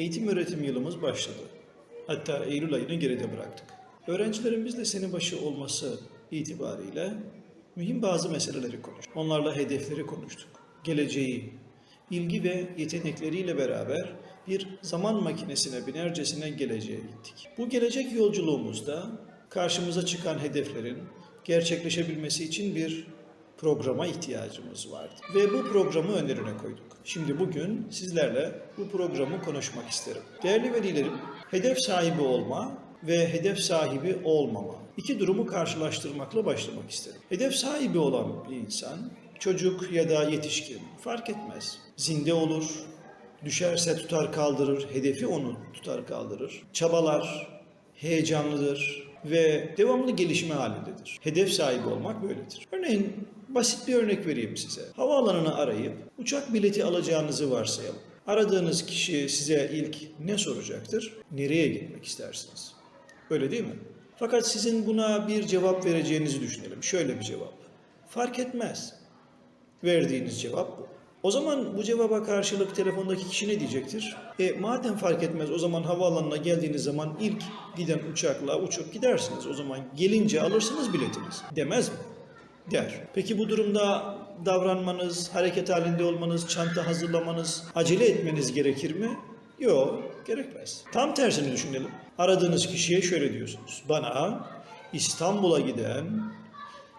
Eğitim öğretim yılımız başladı. Hatta Eylül ayını geride bıraktık. Öğrencilerimizle sene başı olması itibariyle mühim bazı meseleleri konuştuk. Onlarla hedefleri konuştuk. Geleceği, ilgi ve yetenekleriyle beraber bir zaman makinesine binercesine geleceğe gittik. Bu gelecek yolculuğumuzda karşımıza çıkan hedeflerin gerçekleşebilmesi için bir programa ihtiyacımız vardı. Ve bu programı önlerine koyduk. Şimdi bugün sizlerle bu programı konuşmak isterim. Değerli velilerim, hedef sahibi olma ve hedef sahibi olmama iki durumu karşılaştırmakla başlamak isterim. Hedef sahibi olan bir insan, çocuk ya da yetişkin fark etmez. Zinde olur, düşerse tutar kaldırır, hedefi onu tutar kaldırır. Çabalar, heyecanlıdır ve devamlı gelişme halindedir. Hedef sahibi olmak böyledir. Örneğin basit bir örnek vereyim size. Havaalanını arayıp uçak bileti alacağınızı varsayalım. Aradığınız kişi size ilk ne soracaktır? Nereye gitmek istersiniz? Öyle değil mi? Fakat sizin buna bir cevap vereceğinizi düşünelim. Şöyle bir cevap. Fark etmez. Verdiğiniz cevap bu. O zaman bu cevaba karşılık telefondaki kişi ne diyecektir? E madem fark etmez o zaman havaalanına geldiğiniz zaman ilk giden uçakla uçup gidersiniz. O zaman gelince alırsınız biletiniz. Demez mi? Der. Peki bu durumda davranmanız, hareket halinde olmanız, çanta hazırlamanız, acele etmeniz gerekir mi? Yok, gerekmez. Tam tersini düşünelim. Aradığınız kişiye şöyle diyorsunuz. Bana İstanbul'a giden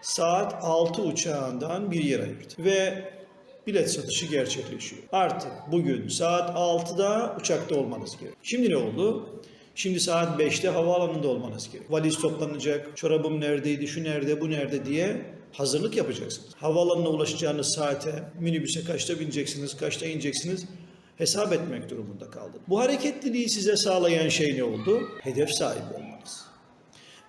saat 6 uçağından bir yer ayırdı. Ve bilet satışı gerçekleşiyor. Artık bugün saat 6'da uçakta olmanız gerekiyor. Şimdi ne oldu? Şimdi saat 5'te havaalanında olmanız gerekiyor. Valiz toplanacak, çorabım neredeydi, şu nerede, bu nerede diye hazırlık yapacaksınız. Havaalanına ulaşacağınız saate, minibüse kaçta bineceksiniz, kaçta ineceksiniz hesap etmek durumunda kaldı. Bu hareketliliği size sağlayan şey ne oldu? Hedef sahibi olmanız.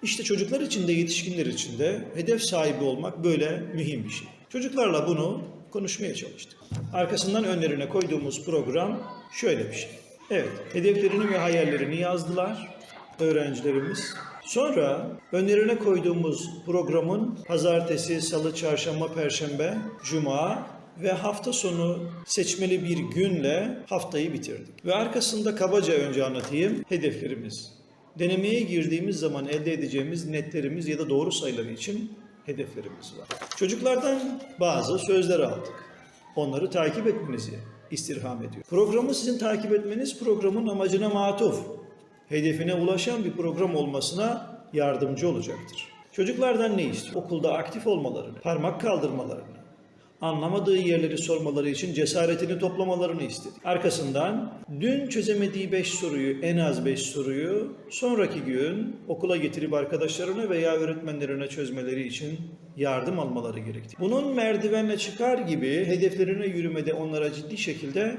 İşte çocuklar için de yetişkinler için de hedef sahibi olmak böyle mühim bir şey. Çocuklarla bunu konuşmaya çalıştık. Arkasından önlerine koyduğumuz program şöyle bir şey. Evet, hedeflerini ve hayallerini yazdılar öğrencilerimiz. Sonra önlerine koyduğumuz programın pazartesi, salı, çarşamba, perşembe, cuma ve hafta sonu seçmeli bir günle haftayı bitirdik. Ve arkasında kabaca önce anlatayım hedeflerimiz. Denemeye girdiğimiz zaman elde edeceğimiz netlerimiz ya da doğru sayıları için hedeflerimiz var. Çocuklardan bazı sözler aldık. Onları takip etmenizi istirham ediyor. Programı sizin takip etmeniz programın amacına matuf, hedefine ulaşan bir program olmasına yardımcı olacaktır. Çocuklardan ne istiyor? Okulda aktif olmalarını, parmak kaldırmalarını, anlamadığı yerleri sormaları için cesaretini toplamalarını istedik. Arkasından dün çözemediği 5 soruyu, en az 5 soruyu sonraki gün okula getirip arkadaşlarına veya öğretmenlerine çözmeleri için yardım almaları gerekti. Bunun merdivenle çıkar gibi hedeflerine yürümede onlara ciddi şekilde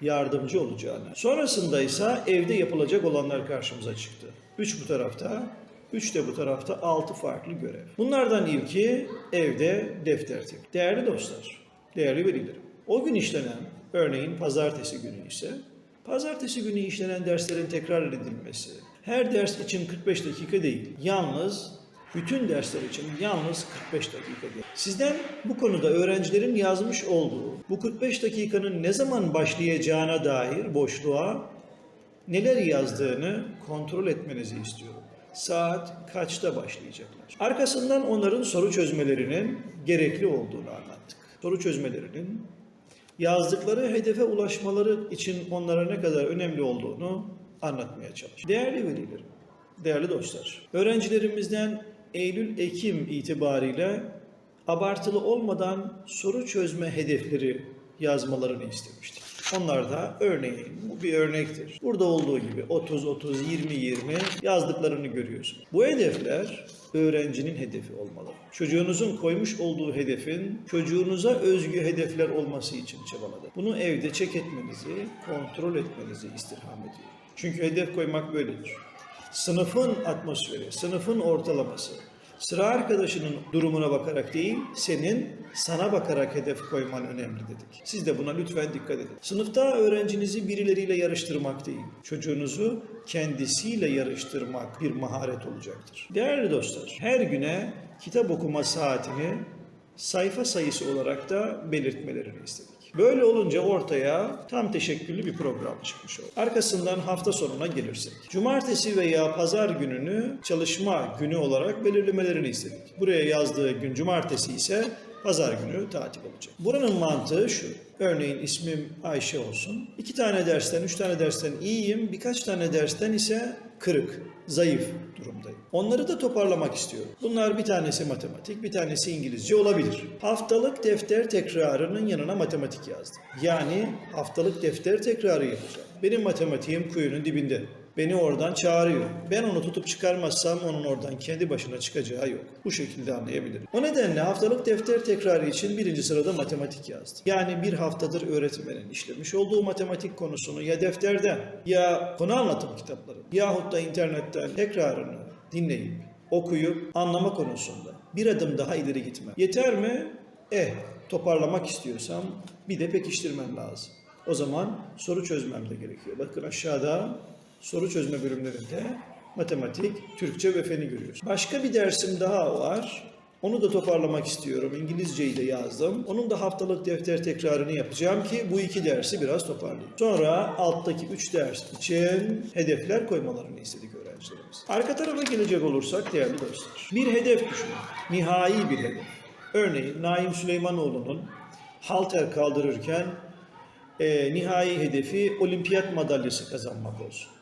yardımcı olacağını. Sonrasında ise evde yapılacak olanlar karşımıza çıktı. Üç bu tarafta, üç de bu tarafta altı farklı görev. Bunlardan ilki evde defter tek. Değerli dostlar, değerli velilerim. O gün işlenen, örneğin pazartesi günü ise, pazartesi günü işlenen derslerin tekrar edilmesi, her ders için 45 dakika değil, yalnız bütün dersler için yalnız 45 dakika değil. Sizden bu konuda öğrencilerin yazmış olduğu bu 45 dakikanın ne zaman başlayacağına dair boşluğa neler yazdığını kontrol etmenizi istiyorum. Saat kaçta başlayacaklar? Arkasından onların soru çözmelerinin gerekli olduğunu anlattık. Soru çözmelerinin yazdıkları hedefe ulaşmaları için onlara ne kadar önemli olduğunu anlatmaya çalıştık. Değerli velilerim, değerli dostlar, öğrencilerimizden Eylül-Ekim itibariyle abartılı olmadan soru çözme hedefleri yazmalarını istemiştik. Onlar da örneğin, bu bir örnektir. Burada olduğu gibi 30-30, 20-20 yazdıklarını görüyorsun. Bu hedefler öğrencinin hedefi olmalı. Çocuğunuzun koymuş olduğu hedefin çocuğunuza özgü hedefler olması için çabaladı. Bunu evde çek etmenizi, kontrol etmenizi istirham ediyorum. Çünkü hedef koymak böyledir. Sınıfın atmosferi, sınıfın ortalaması, sıra arkadaşının durumuna bakarak değil, senin sana bakarak hedef koyman önemli dedik. Siz de buna lütfen dikkat edin. Sınıfta öğrencinizi birileriyle yarıştırmak değil, çocuğunuzu kendisiyle yarıştırmak bir maharet olacaktır. Değerli dostlar, her güne kitap okuma saatini sayfa sayısı olarak da belirtmelerini istedik. Böyle olunca ortaya tam teşekküllü bir program çıkmış oldu. Arkasından hafta sonuna gelirsek. Cumartesi veya pazar gününü çalışma günü olarak belirlemelerini istedik. Buraya yazdığı gün cumartesi ise pazar günü tatil olacak. Buranın mantığı şu. Örneğin ismim Ayşe olsun. İki tane dersten, üç tane dersten iyiyim. Birkaç tane dersten ise kırık, zayıf durumdayım. Onları da toparlamak istiyorum. Bunlar bir tanesi matematik, bir tanesi İngilizce olabilir. Haftalık defter tekrarının yanına matematik yazdım. Yani haftalık defter tekrarı yapacağım. Benim matematiğim kuyunun dibinde. Beni oradan çağırıyor. Ben onu tutup çıkarmazsam onun oradan kendi başına çıkacağı yok. Bu şekilde anlayabilirim. O nedenle haftalık defter tekrarı için birinci sırada matematik yazdım. Yani bir haftadır öğretmenin işlemiş olduğu matematik konusunu ya defterden ya konu anlatım kitapları yahut da internetten tekrarını dinleyip okuyup anlama konusunda bir adım daha ileri gitmem. Yeter mi? Eh, toparlamak istiyorsam bir de pekiştirmem lazım. O zaman soru çözmem de gerekiyor. Bakın aşağıda soru çözme bölümlerinde matematik, Türkçe ve feni görüyoruz. Başka bir dersim daha var. Onu da toparlamak istiyorum. İngilizceyi de yazdım. Onun da haftalık defter tekrarını yapacağım ki bu iki dersi biraz toparlayayım. Sonra alttaki üç ders için hedefler koymalarını istedik öğrencilerimiz. Arka tarafa gelecek olursak değerli dostlar. Bir hedef düşünün. Nihai bir hedef. Örneğin Naim Süleymanoğlu'nun halter kaldırırken e, nihai hedefi olimpiyat madalyası kazanmak olsun.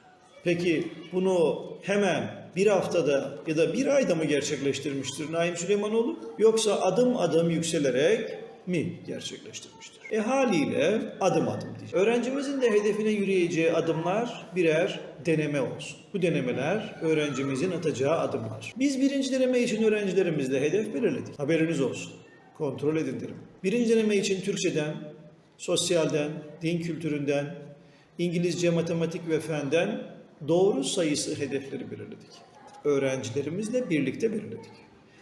Peki bunu hemen bir haftada ya da bir ayda mı gerçekleştirmiştir Naim Süleymanoğlu? Yoksa adım adım yükselerek mi gerçekleştirmiştir? E haliyle adım adım diyeceğiz. Öğrencimizin de hedefine yürüyeceği adımlar birer deneme olsun. Bu denemeler öğrencimizin atacağı adımlar. Biz birinci deneme için öğrencilerimizle hedef belirledik. Haberiniz olsun. Kontrol edin derim. Birinci deneme için Türkçeden, sosyalden, din kültüründen, İngilizce, matematik ve fenden doğru sayısı hedefleri belirledik. Öğrencilerimizle birlikte belirledik.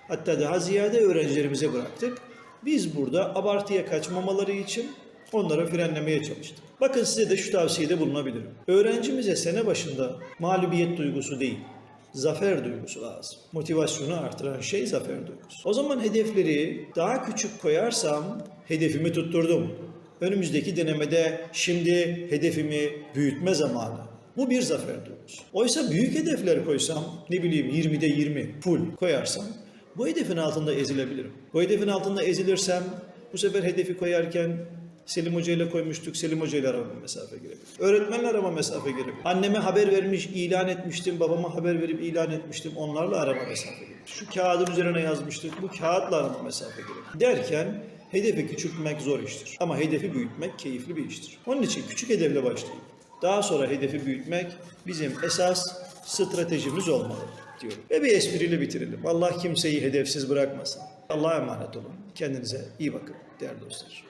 Hatta daha ziyade öğrencilerimize bıraktık. Biz burada abartıya kaçmamaları için onları frenlemeye çalıştık. Bakın size de şu tavsiyede bulunabilirim. Öğrencimize sene başında mağlubiyet duygusu değil, zafer duygusu lazım. Motivasyonu artıran şey zafer duygusu. O zaman hedefleri daha küçük koyarsam hedefimi tutturdum. Önümüzdeki denemede şimdi hedefimi büyütme zamanı. Bu bir zafer duygusu. Oysa büyük hedefler koysam, ne bileyim 20'de 20 full koyarsam bu hedefin altında ezilebilirim. Bu hedefin altında ezilirsem bu sefer hedefi koyarken Selim Hoca ile koymuştuk. Selim Hoca ile arama mesafe girebilir. Öğretmenle arama mesafe girebilir. Anneme haber vermiş, ilan etmiştim. Babama haber verip ilan etmiştim. Onlarla arama mesafe girebilir. Şu kağıdın üzerine yazmıştık. Bu kağıtla arama mesafe girebilir. Derken hedefi küçültmek zor iştir. Ama hedefi büyütmek keyifli bir iştir. Onun için küçük hedefle başlayın. Daha sonra hedefi büyütmek bizim esas stratejimiz olmalı diyorum. Ve bir espriyle bitirelim. Allah kimseyi hedefsiz bırakmasın. Allah'a emanet olun. Kendinize iyi bakın değerli dostlar.